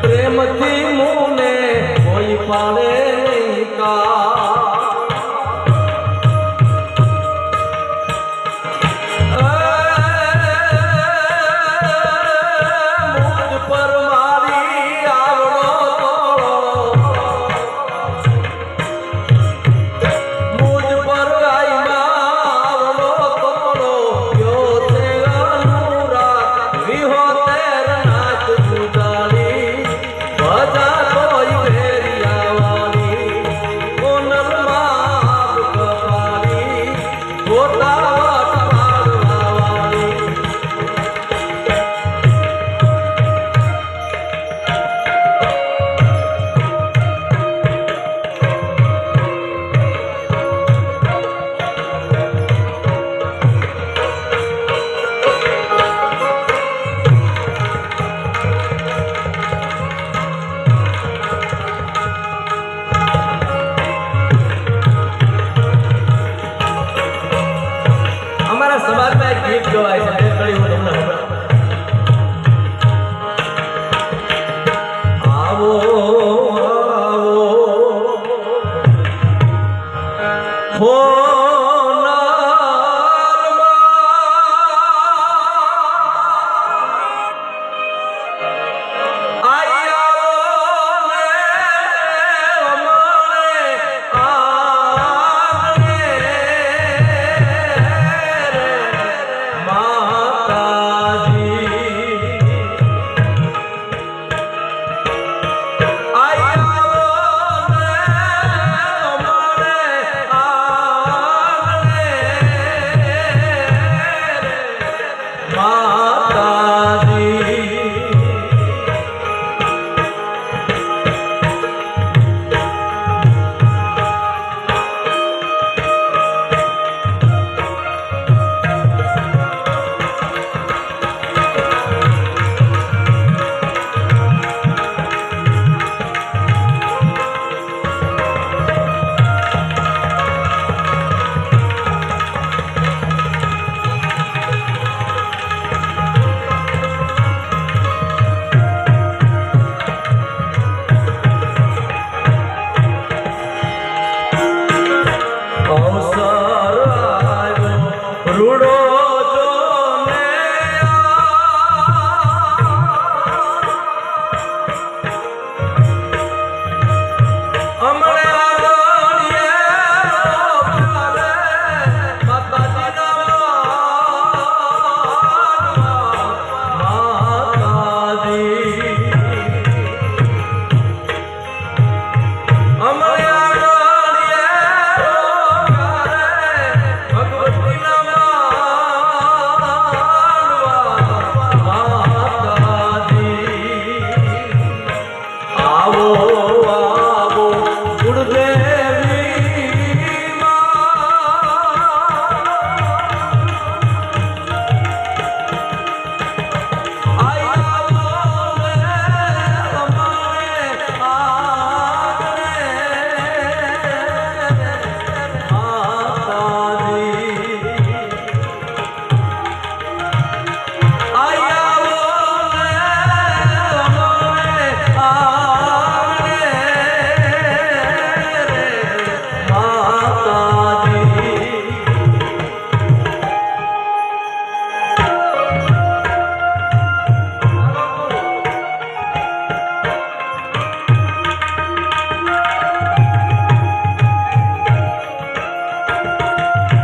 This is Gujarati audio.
પ્રેમથી મુને કોઈ પાડે કઈ કહેવાય છે તે કળી હું તમને આવો આવો. હો